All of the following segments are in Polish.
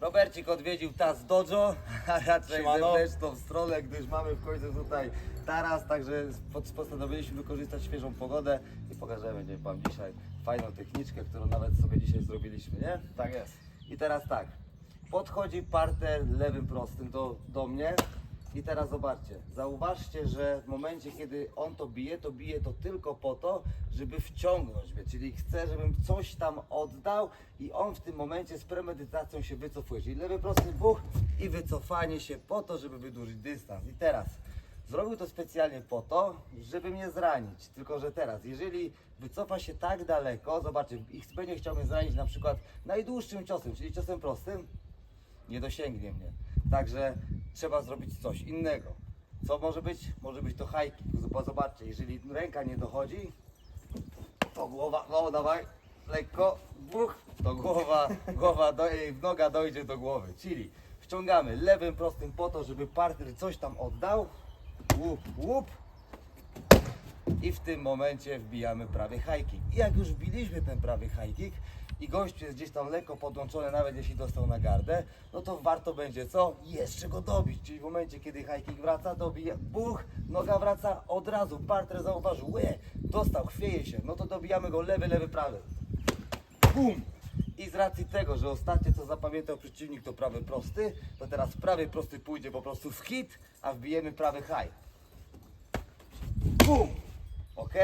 Robercik odwiedził TAS Dojo, a raczej Siemano. zewnętrzną stronę, gdyż mamy w końcu tutaj taras, także pod- postanowiliśmy wykorzystać świeżą pogodę i pokażemy nie, Wam dzisiaj fajną techniczkę, którą nawet sobie dzisiaj zrobiliśmy, nie? Tak jest. I teraz tak, podchodzi parter lewym prostym do, do mnie i teraz zobaczcie, zauważcie, że w momencie kiedy on to bije, to bije to tylko po to, żeby wciągnąć mnie, czyli chce, żebym coś tam oddał i on w tym momencie z premedytacją się wycofuje, czyli lewy prosty buch i wycofanie się po to, żeby wydłużyć dystans. I teraz Zrobił to specjalnie po to, żeby mnie zranić. Tylko, że teraz, jeżeli wycofa się tak daleko, zobaczcie, ich będzie chciał mnie zranić na przykład najdłuższym ciosem, czyli ciosem prostym, nie dosięgnie mnie. Także trzeba zrobić coś innego. Co może być? Może być to. Zob- Zobaczcie, jeżeli ręka nie dochodzi, to głowa, no dawaj, lekko, buch, to głowa, głowa do, ej, noga dojdzie do głowy. Czyli wciągamy lewym prostym po to, żeby partner coś tam oddał, łup, łup i w tym momencie wbijamy prawy high kick. I jak już wbiliśmy ten prawy high kick i gość jest gdzieś tam lekko podłączony, nawet jeśli dostał na gardę, no to warto będzie co? Jeszcze go dobić. Czyli w momencie, kiedy high kick wraca, dobija, buch, noga wraca od razu, partner zauważył, łe, dostał, chwieje się, no to dobijamy go lewy, lewy, prawy. Bum! I z racji tego, że ostatnie co zapamiętał przeciwnik to prawy prosty, to teraz prawy prosty pójdzie po prostu w hit, a wbijemy prawy high. Bum! Ok?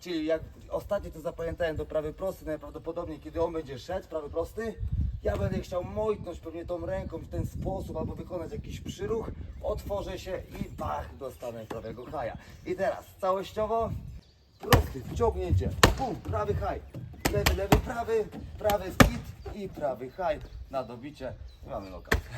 Czyli jak ostatnio to zapamiętałem do prawy prosty, najprawdopodobniej kiedy on będzie szedł, prawy prosty, ja będę chciał mojtnąć pewnie tą ręką w ten sposób albo wykonać jakiś przyruch, otworzę się i bach, dostanę prawego haja. I teraz całościowo prosty, wciągnięcie, bum, prawy haj, lewy, lewy, prawy, prawy hit i prawy haj na dobicie i mamy knockout.